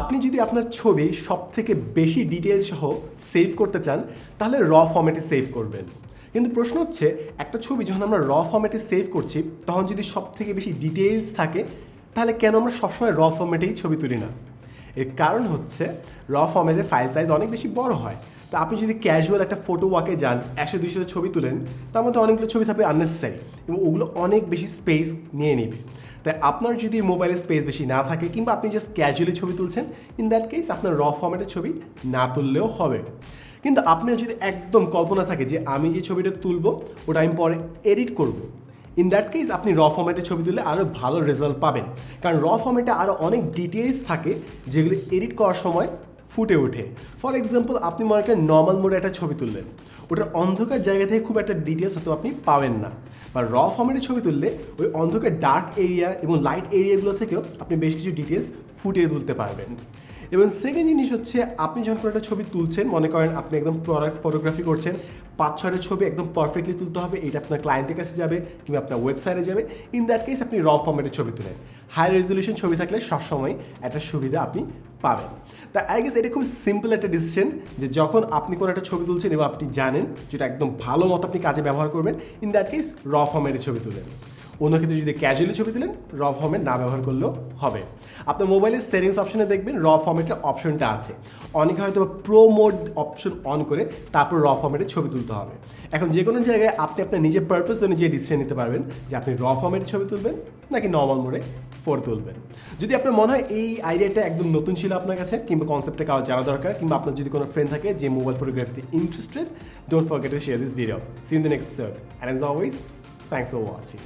আপনি যদি আপনার ছবি সব থেকে বেশি ডিটেলস সহ সেভ করতে চান, তাহলে র ফর্ম্যাটে সেভ করবেন। কিন্তু প্রশ্ন হচ্ছে, একটা ছবি যখন আমরা র ফর্ম্যাটে সেভ করছি, তখন যদি সব থেকে বেশি ডিটেলস থাকে, তাহলে কেন আমরা সবসময় র ফর্ম্যাটেই ছবি তুলি না? এর কারণ হচ্ছে র ফর্ম্যাটের ফাইল সাইজ অনেক বেশি বড় হয়। তো আপনি যদি ক্যাজুয়াল একটা ফটো ওয়াকে যান, একশো, দুইশো ছবি তুলেন, তার মধ্যে অনেকগুলো ছবি থাকবে আননেসেসারি এবং ওগুলো অনেক বেশি স্পেস নিয়ে নেবে। তাই আপনার যদি মোবাইলে স্পেস বেশি না থাকে কিংবা আপনি জাস্ট ক্যাজুয়ালি ছবি তুলছেন ইন দ্যাট কেস আপনার র ফর্ম্যাটের ছবি না তুললেও হবে। কিন্তু আপনার যদি একদম কল্পনা থাকে যে আমি যে ছবিটা তুলবো, ওটা আমি পরে এডিট করব। ইন দ্যাট কেস আপনি র ফর্ম্যাটে ছবি তুললে আরও ভালো রেজাল্ট পাবেন। কারণ র ফর্ম্যাটে আরও অনেক ডিটেলস থাকে যেগুলো এডিট করার সময় ফুটে ওঠে। ফর এক্সাম্পল আপনি মনে করেন নর্মাল মোডে একটা ছবি তুললেন। ওটার অন্ধকার জায়গা থেকে খুব একটা ডিটেলস হয়তো আপনি পাবেন না। বা র ফর্মেটের ছবি তুললে ওই অন্ধকার ডার্ক এরিয়া এবং লাইট এরিয়াগুলো থেকেও আপনি বেশ কিছু ডিটেলস ফুটিয়ে তুলতে পারবেন। এবং সেকেন্ড জিনিস হচ্ছে, আপনি যখন কোনো একটা ছবি তুলছেন, মনে করেন আপনি একদম প্রোডাক্ট ফটোগ্রাফি করছেন, পাঁচ, ছয়টা ছবি একদম পারফেক্টলি তুলতে হবে, এটা আপনার ক্লায়েন্টের কাছে যাবে কিংবা আপনার ওয়েবসাইটে যাবে। ইন দ্যাট কেস আপনি র ফর্মেটের ছবি তুলেন। হাই রেজলিউশন ছবি থাকলে সবসময় একটা সুবিধা আপনি পাবেন। তা আই গেস এটা খুব সিম্পল একটা ডিসিশন যে যখন আপনি কোনো একটা ছবি তুলছেন এবং আপনি জানেন যেটা একদম ভালো মতো আপনি কাজে ব্যবহার করবেন ইন দ্যাট কেস র ফর্মের ছবি তুলেন অন্য ক্ষেত্রে যদি ক্যাজুয়ালি ছবি দিলেন র ফর্মেট না ব্যবহার করলেও হবে। আপনার মোবাইলের সেটিংস অপশনে দেখবেন র ফর্মেটের অপশনটা আছে। অনেকে হয়তো প্রো মোড অপশন অন করে তারপর র ফর্মেটে ছবি তুলতে হবে। এখন যে কোনো জায়গায় আপনি আপনার নিজের পারপাস অনুযায়ী ডিসিশন নিতে পারবেন, যে আপনি র ফর্মেটে ছবি তুলবেন নাকি নর্মাল মোডে ফোর তুলবেন। যদি আপনার মনে হয় এই আইডিয়াটা একদম নতুন ছিল আপনার কাছে, কিংবা কনসেপ্টটা কারও জানা দরকার, কিংবা আপনার যদি কোনো ফ্রেন্ড থাকে যে মোবাইল ফটোগ্রাফিতে interested don't forget to share this video see in the next episode and as always thanks for watching